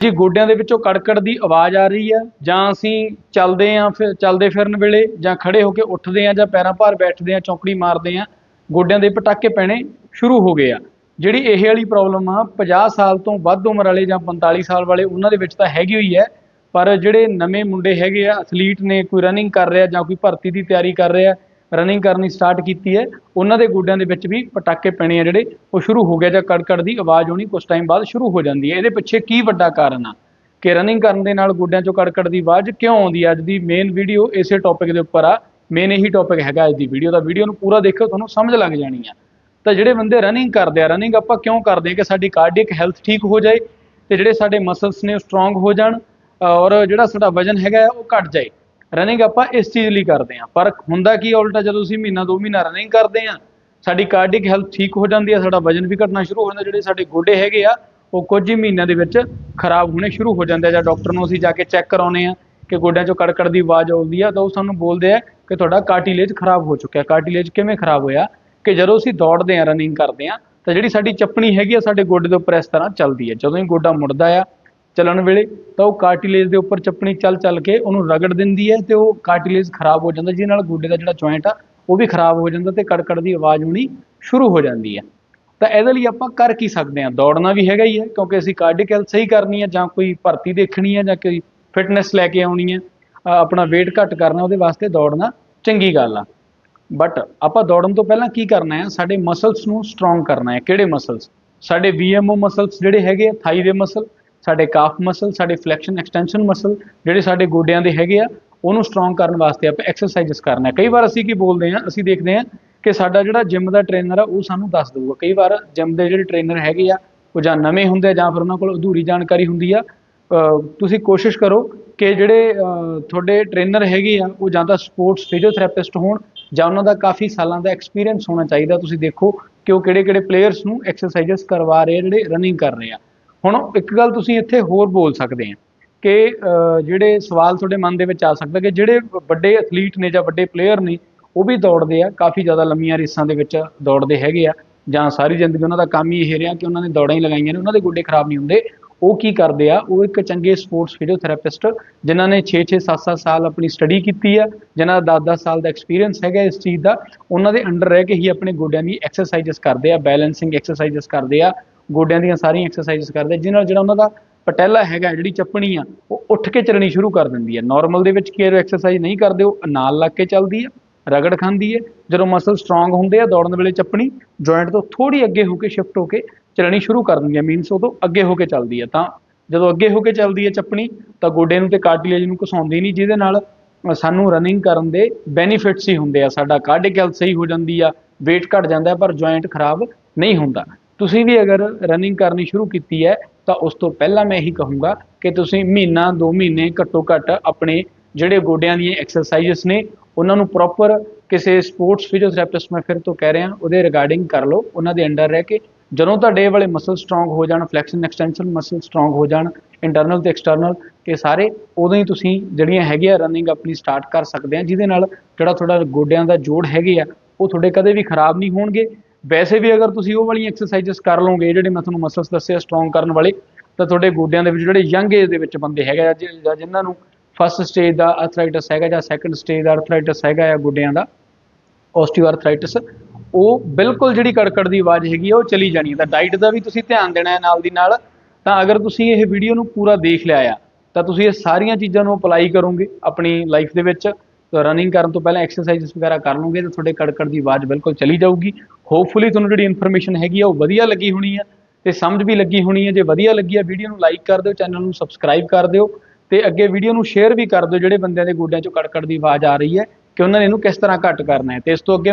ਜੀ, ਗੋਡਿਆਂ ਦੇ ਵਿੱਚੋਂ ਕੜਕੜ ਦੀ ਆਵਾਜ਼ ਆ ਰਹੀ ਆ, ਜਾਂ ਅਸੀਂ ਚੱਲਦੇ ਆਂ ਫਿਰ, ਚੱਲਦੇ ਫਿਰਨ ਵੇਲੇ, ਜਾਂ ਖੜੇ ਹੋ ਕੇ ਉੱਠਦੇ ਆਂ, ਜਾਂ ਪੈਰਾਂ ਭਾਰ ਬੈਠਦੇ ਆਂ, ਚੌਂਕੜੀ ਮਾਰਦੇ ਆਂ, ਗੋਡਿਆਂ ਦੇ ਪਟਾਕੇ ਪੈਣੇ ਸ਼ੁਰੂ ਹੋ ਗਏ ਆ। ਜਿਹੜੀ ਇਹ ਵਾਲੀ ਪ੍ਰੋਬਲਮ ਆ 50 ਸਾਲ ਤੋਂ ਵੱਧ ਉਮਰ ਵਾਲੇ ਜਾਂ 45 ਸਾਲ ਵਾਲੇ, ਉਹਨਾਂ ਦੇ ਵਿੱਚ ਤਾਂ ਹੈਗੀ ਹੋਈ ਹੈ, ਪਰ ਜਿਹੜੇ ਨਵੇਂ ਮੁੰਡੇ ਹੈਗੇ ਆ ਐਥਲੀਟ ਨੇ, ਕੋਈ ਰਨਿੰਗ ਕਰ ਰਿਹਾ ਜਾਂ ਕੋਈ ਭਰਤੀ ਦੀ ਤਿਆਰੀ ਕਰ ਰਿਹਾ ਰਨਿੰਗ ਕਰਨੀ ਸਟਾਰਟ ਕੀਤੀ ਹੈ। ਉਹਨਾਂ ਦੇ ਗੋਡਿਆਂ ਦੇ ਵਿੱਚ ਵੀ ਪਟਾਕੇ ਪੈਣੇ ਆ ਜਿਹੜੇ ਉਹ ਸ਼ੁਰੂ ਹੋ ਗਿਆ ਜਾਂ ਕੜਕੜ ਦੀ ਆਵਾਜ਼ ਆਉਣੀ ਕੁਝ ਟਾਈਮ ਬਾਅਦ ਸ਼ੁਰੂ ਹੋ ਜਾਂਦੀ ਹੈ। ਇਹਦੇ ਪਿੱਛੇ ਕੀ ਵੱਡਾ ਕਾਰਨ ਆ? ਕਿ ਰਨਿੰਗ ਕਰਨ ਦੇ ਨਾਲ ਗੋਡਿਆਂ 'ਚੋਂ ਕੜਕੜ ਦੀ ਆਵਾਜ਼ ਕਿਉਂ ਆਉਂਦੀ ਹੈ? ਅੱਜ ਦੀ ਮੇਨ ਵੀਡੀਓ ਇਸੇ ਟੌਪਿਕ ਦੇ ਉੱਪਰ ਆ। ਮੇਨ ਇਹੀ ਟੌਪਿਕ ਹੈਗਾ ਅੱਜ ਦੀ ਵੀਡੀਓ ਦਾ। ਵੀਡੀਓ ਨੂੰ ਪੂਰਾ ਦੇਖਿਓ ਤੁਹਾਨੂੰ ਸਮਝ ਲੱਗ ਜਾਣੀ ਆ। ਤਾਂ ਜਿਹੜੇ ਬੰਦੇ ਰਨਿੰਗ ਕਰਦੇ ਆ ਰਨਿੰਗ ਆਪਾਂ ਕਿਉਂ ਕਰਦੇ ਆ ਕਿ ਸਾਡੀ ਕਾਰਡੀਅਕ ਹੈਲਥ ਠੀਕ ਹੋ ਜਾਏ ਤੇ ਜਿਹੜੇ ਸਾਡੇ ਮਸਲਸ ਨੇ ਉਹ ਸਟਰੋਂਗ ਹੋ ਜਾਣ ਔਰ ਜਿਹੜਾ ਸਾਡਾ ਵਜਨ ਹੈਗਾ ਹੈ, ਉਹ ਘਟ ਜਾਏ। ਰਨਿੰਗ ਆਪਾਂ ਇਸ ਚੀਜ਼ ਲਈ ਕਰਦੇ ਆ ਪਰ ਹੁੰਦਾ ਕੀ ਉਲਟਾ ਜਦੋਂ ਅਸੀਂ ਮਹੀਨਾ, ਦੋ ਮਹੀਨਾ ਰਨਿੰਗ ਕਰਦੇ ਆ ਸਾਡੀ ਕਾਰਡਿਕ ਹੈਲਥ ਠੀਕ ਹੋ ਜਾਂਦੀ ਆ, ਸਾਡਾ ਵਜਨ ਵੀ ਘਟਣਾ ਸ਼ੁਰੂ ਹੋ ਜਾਂਦਾ, ਜਿਹੜੇ ਸਾਡੇ ਗੋਡੇ ਹੈਗੇ ਆ, ਉਹ ਕੁਝ ਹੀ ਮਹੀਨਿਆਂ ਦੇ ਵਿੱਚ ਖਰਾਬ ਹੋਣੇ ਸ਼ੁਰੂ ਹੋ ਜਾਂਦੇ ਆ, ਜਾਂ ਡਾਕਟਰ ਨੂੰ ਅਸੀਂ ਜਾ ਕੇ ਚੈੱਕ ਕਰਾਉਨੇ ਆ ਕਿ ਗੋਡਿਆਂ 'ਚੋਂ ਕੜਕੜ ਦੀ ਆਵਾਜ਼ ਆਉਂਦੀ ਆ, ਤਾਂ ਉਹ ਸਾਨੂੰ ਬੋਲਦੇ ਆ ਕਿ ਤੁਹਾਡਾ ਕਾਰਟੀਲੇਜ ਖਰਾਬ ਹੋ ਚੁੱਕਿਆ। ਕਾਰਟੀਲੇਜ ਕਿਵੇਂ ਖਰਾਬ ਹੋਇਆ? ਕਿ ਜਦੋਂ ਅਸੀਂ ਦੌੜਦੇ ਆ ਰਨਿੰਗ ਕਰਦੇ ਆ ਤਾਂ ਜਿਹੜੀ ਸਾਡੀ ਚੱਪਣੀ ਹੈਗੀ ਆ, ਸਾਡੇ ਗੋਡੇ ਦੇ ਉੱਪਰ ਇਸ ਤਰ੍ਹਾਂ ਚੱਲਦੀ ਹੈ ਜਦੋਂ ਹੀ ਗੋਡਾ ਮੁੜਦਾ ਆ ਚੱਲਣ ਵੇਲੇ, ਤਾਂ ਉਹ ਕਾਰਟਿਲੇਜ ਦੇ ਉੱਪਰ ਚੱਪਣੀ ਚੱਲ ਚੱਲ ਕੇ ਉਹਨੂੰ ਰਗੜ ਦਿੰਦੀ ਹੈ ਤੇ ਉਹ ਕਾਰਟਿਲੇਜ ਖਰਾਬ ਹੋ ਜਾਂਦਾ, ਜਿਹਦੇ ਨਾਲ ਗੋਡੇ ਦਾ ਜਿਹੜਾ ਜੁਆਇੰਟ ਆ, ਉਹ ਵੀ ਖਰਾਬ ਹੋ ਜਾਂਦਾ ਤੇ ਕੜਕੜ ਦੀ ਆਵਾਜ਼ ਆਉਣੀ ਸ਼ੁਰੂ ਹੋ ਜਾਂਦੀ ਹੈ। ਤਾਂ ਇਹਦੇ ਲਈ ਆਪਾਂ ਕਰ ਕੀ ਸਕਦੇ ਹਾਂ? ਦੌੜਨਾ ਵੀ ਹੈਗਾ ਹੀ ਹੈ, ਕਿਉਂਕਿ ਅਸੀਂ ਕਾਰਡਿਕ ਹੈਲਥ ਸਹੀ ਕਰਨੀ ਹੈ ਜਾਂ ਕੋਈ ਭਰਤੀ ਦੇਖਣੀ ਹੈ ਜਾਂ ਕੋਈ ਫਿਟਨੈਸ ਲੈ ਕੇ ਆਉਣੀ ਹੈ ਆਪਣਾ weight ਘੱਟ ਕਰਨਾ ਉਹਦੇ ਵਾਸਤੇ ਦੌੜਨਾ ਚੰਗੀ ਗੱਲ ਆ। ਬਟ ਆਪਾਂ ਦੌੜਨ ਤੋਂ ਪਹਿਲਾਂ ਕੀ ਕਰਨਾ ਹੈ? ਸਾਡੇ ਮਸਲਸ ਨੂੰ ਸਟਰੋਂਗ ਕਰਨਾ ਹੈ। ਕਿਹੜੇ ਮਸਲਸ ਸਾਡੇ VMO ਮਸਲਸ ਜਿਹੜੇ ਹੈਗੇ ਆ ਥਾਈ ਦੇ ਮਸਲ ਸਾਡੇ ਕਾਫ ਮਸਲ ਸਾਡੇ ਫਲੈਕਸ਼ਨ ਐਕਸਟੈਂਸ਼ਨ ਮਸਲ ਜਿਹੜੇ ਸਾਡੇ ਗੋਡਿਆਂ ਦੇ ਹੈਗੇ ਆ, ਉਹਨੂੰ ਸਟਰੋਂਗ ਕਰਨ ਵਾਸਤੇ ਆਪਾਂ ਐਕਸਰਸਾਈਜ਼ਸ ਕਰਨਾ ਕਈ ਵਾਰ ਅਸੀਂ ਕੀ ਬੋਲਦੇ ਹਾਂ, ਅਸੀਂ ਦੇਖਦੇ ਹਾਂ ਕਿ ਸਾਡਾ ਜਿਹੜਾ ਜਿਮ ਦਾ ਟ੍ਰੇਨਰ ਆ, ਉਹ ਸਾਨੂੰ ਦੱਸ ਦਊਗਾ। ਕਈ ਵਾਰ ਜਿਮ ਦੇ ਜਿਹੜੇ ਟ੍ਰੇਨਰ ਹੈਗੇ ਆ, ਉਹ ਜਾਂ ਨਵੇਂ ਹੁੰਦੇ ਆ ਜਾਂ ਫਿਰ ਉਹਨਾਂ ਕੋਲ ਅਧੂਰੀ ਜਾਣਕਾਰੀ ਹੁੰਦੀ ਆ। ਤੁਸੀਂ ਕੋਸ਼ਿਸ਼ ਕਰੋ ਕਿ ਜਿਹੜੇ ਤੁਹਾਡੇ ਟ੍ਰੇਨਰ ਹੈਗੇ ਆ, ਉਹ ਜਾਂ ਤਾਂ ਸਪੋਰਟਸ ਫਿਜ਼ੀਓਥੈਰੇਪਿਸਟ ਹੋਣ ਜਾਂ ਉਹਨਾਂ ਦਾ ਕਾਫੀ ਸਾਲਾਂ ਦਾ ਐਕਸਪੀਰੀਅੰਸ ਹੋਣਾ ਚਾਹੀਦਾ। ਤੁਸੀਂ ਦੇਖੋ ਕਿ ਉਹ ਕਿਹੜੇ ਕਿਹੜੇ ਪਲੇਅਰਸ ਨੂੰ ਐਕਸਰਸਾਈਜ਼ਸ ਕਰਵਾ ਰਹੇ ਆ, ਜਿਹੜੇ ਰਨਿੰਗ ਕਰ ਰਹੇ ਆ। ਹੁਣ ਇੱਕ ਗੱਲ ਤੁਸੀਂ ਇੱਥੇ ਹੋਰ ਬੋਲ ਸਕਦੇ ਆ ਕਿ ਜਿਹੜੇ ਸਵਾਲ ਤੁਹਾਡੇ ਮਨ ਦੇ ਵਿੱਚ ਆ ਸਕਦਾ ਕਿ ਜਿਹੜੇ ਵੱਡੇ ਐਥਲੀਟ ਨੇ ਜਾਂ ਵੱਡੇ ਪਲੇਅਰ ਨੇ, ਉਹ ਵੀ ਦੌੜਦੇ ਆ, ਕਾਫੀ ਜ਼ਿਆਦਾ ਲੰਮੀਆਂ ਰੇਸਾਂ ਦੇ ਵਿੱਚ ਦੌੜਦੇ ਹੈਗੇ ਆ, ਜਾਂ ਸਾਰੀ ਜ਼ਿੰਦਗੀ ਉਹਨਾਂ ਦਾ ਕੰਮ ਹੀ ਇਹ ਰਿਹਾ ਕਿ ਉਹਨਾਂ ਨੇ ਦੌੜਾਂ ਹੀ ਲਗਾਈਆਂ ਨੇ, ਉਹਨਾਂ ਦੇ ਗੋਡੇ ਖਰਾਬ ਨਹੀਂ ਹੁੰਦੇ, ਉਹ ਕੀ ਕਰਦੇ ਆ, ਉਹ ਇੱਕ ਚੰਗੇ ਸਪੋਰਟਸ ਫਿਜ਼ੀਓਥੈਰੇਪਿਸਟ ਜਿਨ੍ਹਾਂ ਨੇ 6-6 7-7 ਸਾਲ ਆਪਣੀ ਸਟੱਡੀ ਕੀਤੀ ਆ, ਜਿਨ੍ਹਾਂ ਦਾ 10-10 ਸਾਲ ਦਾ ਐਕਸਪੀਰੀਅੰਸ ਹੈਗਾ ਇਸ ਚੀਜ਼ ਦਾ, ਉਹਨਾਂ ਦੇ ਅੰਡਰ ਰਹਿ ਕੇ ਹੀ ਆਪਣੇ ਗੋਡਿਆਂ ਦੀ ਐਕਸਰਸਾਈਜ਼ਸ ਕਰਦੇ ਆ ਬੈਲੈਂਸਿੰਗ ਐਕਸਰਸਾਈਜ਼ਸ ਕਰਦੇ ਆ ਗੋਡਿਆਂ ਦੀਆਂ ਸਾਰੀਆਂ ਐਕਸਰਸਾਈਜ਼ ਕਰਦੇ ਆ, ਜਿਹਦੇ ਨਾਲ ਜਿਹੜਾ ਉਹਨਾਂ ਦਾ ਪਟੈਲਾ ਹੈਗਾ ਜਿਹੜੀ ਚੱਪਣੀ ਆ ਉਹ ਉੱਠ ਕੇ ਚੱਲਣੀ ਸ਼ੁਰੂ ਕਰ ਦਿੰਦੀ ਹੈ ਨਾਰਮਲ ਦੇ ਵਿੱਚ ਕੀ ਐਕਸਰਸਾਈਜ਼ ਨਹੀਂ ਕਰਦੇ ਉਹ ਨਾਲ ਲੱਗ ਕੇ ਚੱਲਦੀ ਹੈ ਰਗੜ ਖਾਂਦੀ ਹੈ ਜਦੋਂ ਮਸਲ ਸਟਰੋਂਗ ਹੁੰਦੇ ਆ ਦੌੜਨ ਵੇਲੇ ਚੱਪਣੀ ਜੁਆਇੰਟ ਤੋਂ ਥੋੜੀ ਅੱਗੇ ਹੋ ਕੇ ਸ਼ਿਫਟ ਹੋ ਕੇ ਚੱਲਣੀ ਸ਼ੁਰੂ ਕਰ ਦਿੰਦੀ ਹੈ ਮੀਨਸ ਉਦੋਂ ਅੱਗੇ ਹੋ ਕੇ ਚੱਲਦੀ ਹੈ ਤਾਂ ਜਦੋਂ ਅੱਗੇ ਹੋ ਕੇ ਚੱਲਦੀ ਹੈ ਚੱਪਣੀ ਤਾਂ ਗੋਡੇ ਨੂੰ ਤੇ ਕਾਰਟਿਲੇਜ ਨੂੰ ਘਸਾਉਂਦੀ ਨਹੀਂ ਜਿਹਦੇ ਨਾਲ ਸਾਨੂੰ ਰਨਿੰਗ ਕਰਨ ਦੇ ਬੈਨੀਫਿਟਸ ਹੀ ਹੁੰਦੇ ਆ। ਸਾਡਾ ਕਾਰਡਿਕ ਸਹੀ ਹੋ ਜਾਂਦੀ ਆ weight ਘਟ ਜਾਂਦਾ ਪਰ ਜੁਆਇੰਟ ਖਰਾਬ ਨਹੀਂ ਹੁੰਦਾ। ਤੁਸੀਂ ਵੀ ਅਗਰ ਰਨਿੰਗ ਕਰਨੀ ਸ਼ੁਰੂ ਕੀਤੀ ਹੈ, ਤਾਂ ਉਸ ਤੋਂ ਪਹਿਲਾਂ ਮੈਂ ਇਹੀ ਕਹੂੰਗਾ ਕਿ ਤੁਸੀਂ ਮਹੀਨਾ 2 ਮਹੀਨੇ ਘੱਟੋ ਘੱਟ ਆਪਣੇ ਜਿਹੜੇ ਗੋਡਿਆਂ ਦੀਆਂ ਐਕਸਰਸਾਈਜ਼ਸ ਨੇ, ਉਹਨਾਂ ਨੂੰ ਪ੍ਰੋਪਰ ਕਿਸੇ ਸਪੋਰਟਸ ਫਿਜ਼ੀਓਥੈਰੇਪਿਸਟ ਮੈਂ ਫਿਰ ਤੋਂ ਕਹਿ ਰਿਹਾ, ਉਹਦੇ ਰਿਗਾਰਡਿੰਗ ਕਰ ਲਓ, ਉਹਨਾਂ ਦੇ ਅੰਡਰ ਰਹਿ ਕੇ। ਜਦੋਂ ਤੁਹਾਡੇ ਵਾਲੇ ਮਸਲ ਸਟਰੋਂਗ ਹੋ ਜਾਣ ਫਲੈਕਸ਼ਨ ਐਕਸਟੈਂਸ਼ਨ ਮਸਲ ਸਟਰੋਂਗ ਹੋ ਜਾਣ ਇੰਟਰਨਲ ਤੇ ਐਕਸਟਰਨਲ ਇਹ ਸਾਰੇ ਉਦੋਂ ਹੀ ਤੁਸੀਂ ਜਿਹੜੀਆਂ ਹੈਗੀਆਂ ਰਨਿੰਗ ਆਪਣੀ ਸਟਾਰਟ ਕਰ ਸਕਦੇ ਆ, ਜਿਹਦੇ ਨਾਲ ਜਿਹੜਾ ਤੁਹਾਡਾ ਗੋਡਿਆਂ ਦਾ ਜੋੜ ਹੈਗੇ ਆ, ਉਹ ਤੁਹਾਡੇ ਕਦੇ ਵੀ ਖਰਾਬ ਨਹੀਂ ਹੋਣਗੇ। ਵੈਸੇ ਵੀ ਅਗਰ ਤੁਸੀਂ ਉਹ ਵਾਲੀਆਂ ਐਕਸਰਸਾਈਜ਼ਸ ਕਰ ਲਓਗੇ ਜਿਹੜੇ ਮੈਂ ਤੁਹਾਨੂੰ ਮਸਲਸ ਦੱਸੇ ਸਟਰੋਂਗ ਕਰਨ ਵਾਲੇ, ਤਾਂ ਤੁਹਾਡੇ ਗੋਡਿਆਂ ਦੇ ਵਿੱਚ ਜਿਹੜੇ ਯੰਗ ਏਜ ਦੇ ਵਿੱਚ ਬੰਦੇ ਹੈਗੇ ਆ, ਜਿ- ਜਾਂ ਜਿਨ੍ਹਾਂ ਨੂੰ ਫਸਟ ਸਟੇਜ ਦਾ ਆਰਥਰਾਈਟਸ ਹੈਗਾ ਜਾਂ ਸੈਕੰਡ ਸਟੇਜ ਦਾ ਆਰਥਰਾਈਟਸ ਹੈਗਾ ਆ ਗੋਡਿਆਂ ਦਾ ਆਰਥਰਾਈਟਸ ਉਹ ਬਿਲਕੁਲ ਜਿਹੜੀ ਕੜਕੜ ਦੀ ਆਵਾਜ਼ ਹੈਗੀ ਆ, ਉਹ ਚਲੀ ਜਾਣੀ ਹੈ ਤਾਂ ਡਾਈਟ ਦਾ ਵੀ ਤੁਸੀਂ ਧਿਆਨ ਦੇਣਾ ਹੈ ਨਾਲ ਦੀ ਨਾਲ। ਤਾਂ ਅਗਰ ਤੁਸੀਂ ਇਹ ਵੀਡੀਓ ਨੂੰ ਪੂਰਾ ਦੇਖ ਲਿਆ ਆ, ਤਾਂ ਤੁਸੀਂ ਇਹ ਸਾਰੀਆਂ ਚੀਜ਼ਾਂ ਨੂੰ ਅਪਲਾਈ ਕਰੋਗੇ ਆਪਣੀ ਲਾਈਫ ਦੇ ਵਿੱਚ। ਰਨਿੰਗ ਕਰਨ ਤੋਂ ਪਹਿਲਾਂ ਐਕਸਰਸਾਈਜ਼ ਵਗੈਰਾ ਕਰ ਲਓਗੇ ਤਾਂ ਤੁਹਾਡੇ ਕੜਕੜ ਦੀ ਆਵਾਜ਼ ਬਿਲਕੁਲ ਚਲੀ ਜਾਊਗੀ। ਹੋਪਫੁਲੀ ਤੁਹਾਨੂੰ ਜਿਹੜੀ ਇਨਫੋਰਮੇਸ਼ਨ ਹੈਗੀ ਆ ਉਹ ਵਧੀਆ ਲੱਗੀ ਹੋਣੀ ਆ ਤੇ ਸਮਝ ਵੀ ਲੱਗੀ ਹੋਣੀ ਹੈ ਜੇ ਵਧੀਆ ਲੱਗੀ ਆ ਵੀਡੀਓ ਨੂੰ ਲਾਈਕ ਕਰ ਦਿਓ ਚੈਨਲ ਨੂੰ ਸਬਸਕ੍ਰਾਈਬ ਕਰ ਦਿਓ ਤੇ ਅੱਗੇ ਵੀਡੀਓ ਨੂੰ ਸ਼ੇਅਰ ਵੀ ਕਰ ਦਿਓ ਜਿਹੜੇ ਬੰਦਿਆਂ ਦੇ ਗੋਡਿਆਂ 'ਚੋਂ ਕੜਕੜ ਦੀ ਆਵਾਜ਼ ਆ ਰਹੀ ਹੈ ਕਿ ਉਹਨਾਂ ਨੇ ਇਹਨੂੰ ਕਿਸ ਤਰ੍ਹਾਂ ਘੱਟ ਕਰਨਾ ਹੈ। ਤੇ ਇਸ ਤੋਂ ਅੱਗੇ